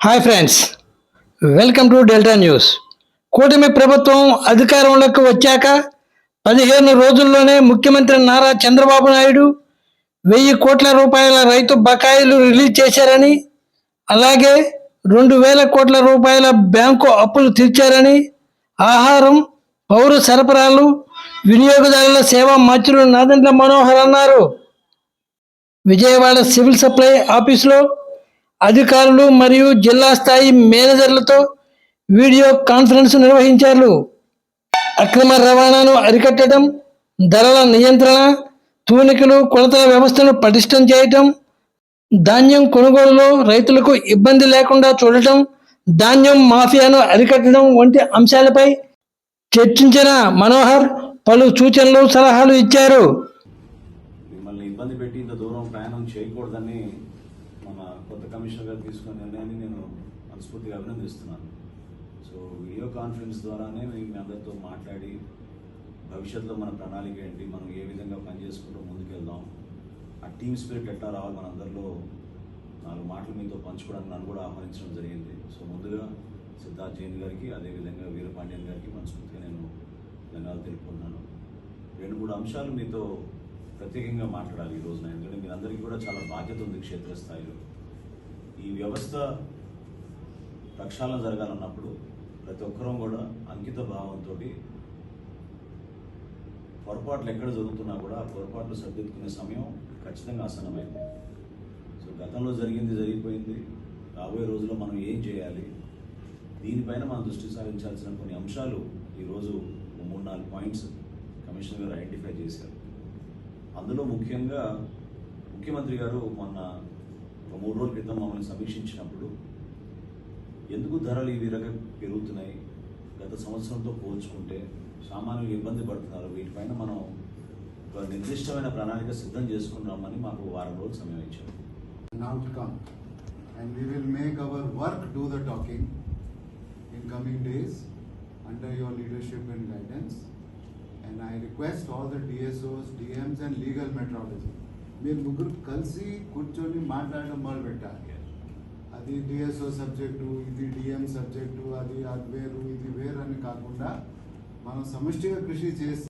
Hi friends welcome to Delta News కూటమి ప్రభుత్వం అధికారంలోకి వచ్చాక పదిహేను రోజుల్లోనే ముఖ్యమంత్రి నారా చంద్రబాబు నాయుడు వెయ్యి కోట్ల రూపాయల రైతు బకాయిలు రిలీజ్ చేశారని అలాగే రెండు వేల కోట్ల రూపాయల బ్యాంకు అప్పులు తీర్చారని ఆహారం పౌర సరఫరాలు వినియోగదారుల సేవా మంత్రులు నాదెండ్ల మనోహర్ అన్నారు. విజయవాడ సివిల్ సప్లై ఆఫీసులో అధికారులు మరియు జిల్లా స్థాయి మేనేజర్లతో వీడియో కాన్ఫరెన్స్ నిర్వహించారు. అక్రమ రవాణాను అరికట్టడం ధరల నియంత్రణ తూనికలు కొలతల వ్యవస్థను పటిష్టం చేయటం ధాన్యం కొనుగోలులో రైతులకు ఇబ్బంది లేకుండా చూడటం ధాన్యం మాఫియాను అరికట్టడం వంటి అంశాలపై చర్చించిన మనోహర్ పలు సూచనలు సలహాలు ఇచ్చారు. మిమ్మల్ని ఇబ్బంది పెట్టి మన కొత్త కమిషనర్ గారు తీసుకున్న నిర్ణయాన్ని నేను మనస్ఫూర్తిగా అభినందిస్తున్నాను. సో వీడియో కాన్ఫరెన్స్ ద్వారానే మేము మీ అందరితో మాట్లాడి భవిష్యత్తులో మన ప్రణాళిక ఏంటి మనం ఏ విధంగా పనిచేసుకుంటూ ముందుకెళ్దాం ఆ టీమ్ స్పిరిట్ ఎట్లా రావాలి మనందరిలో నాలుగు మాటలు మీతో పంచుకోవడానికి నన్ను కూడా ఆహ్వానించడం జరిగింది. సో ముందుగా సిద్ధార్థ్ జైన్ గారికి అదేవిధంగా వీరపాండ్యన్ గారికి మనస్ఫూర్తిగా నేను ధన్యవాదాలు తెలుపుకున్నాను రెండు మూడు అంశాలు మీతో ప్రత్యేకంగా మాట్లాడాలి ఈ రోజున ఎందుకంటే మీరందరికీ కూడా చాలా బాధ్యత ఉంది క్షేత్రస్థాయిలో. ఈ వ్యవస్థ ప్రక్షాళన జరగాలన్నప్పుడు ప్రతి ఒక్కరూ కూడా అంకిత భావంతో పొరపాట్లు ఎక్కడ జరుగుతున్నా కూడా ఆ పొరపాట్లు సరిదిద్దుకునే సమయం ఖచ్చితంగా ఆసన్నమైంది. సో గతంలో జరిగింది జరిగిపోయింది. రాబోయే రోజుల్లో మనం ఏం చేయాలి? దీనిపైన మనం దృష్టి సారించాల్సిన కొన్ని అంశాలు ఈరోజు మూడు నాలుగు పాయింట్స్ కమిషనర్ గారు ఐడెంటిఫై చేశారు. అందులో ముఖ్యంగా ముఖ్యమంత్రి గారు మొన్న ఒక మూడు రోజుల క్రితం మమ్మల్ని సమీక్షించినప్పుడు ఎందుకు ధరలు ఈ విధంగా పెరుగుతున్నాయి గత సంవత్సరంతో పోల్చుకుంటే సామాన్యులు ఇబ్బంది పడుతున్నారు వీటిపైన మనం ఒక నిర్దిష్టమైన ప్రణాళిక సిద్ధం చేసుకున్నామని మాకు వారం రోజులు సమయం ఇచ్చారు an outcome. And we will make our work do the talking in coming days under your leadership and guidance. And I request all the DSOs DMs and legal metrology మీరు ముగ్గురు కలిసి కూర్చొని మాట్లాడడం మొదలు పెట్టాలి అది డిఎస్ఓ సబ్జెక్టు ఇది DM subject అది అది వేరు ఇది వేరు అని కాకుండా మనం సమష్టిగా కృషి చేసి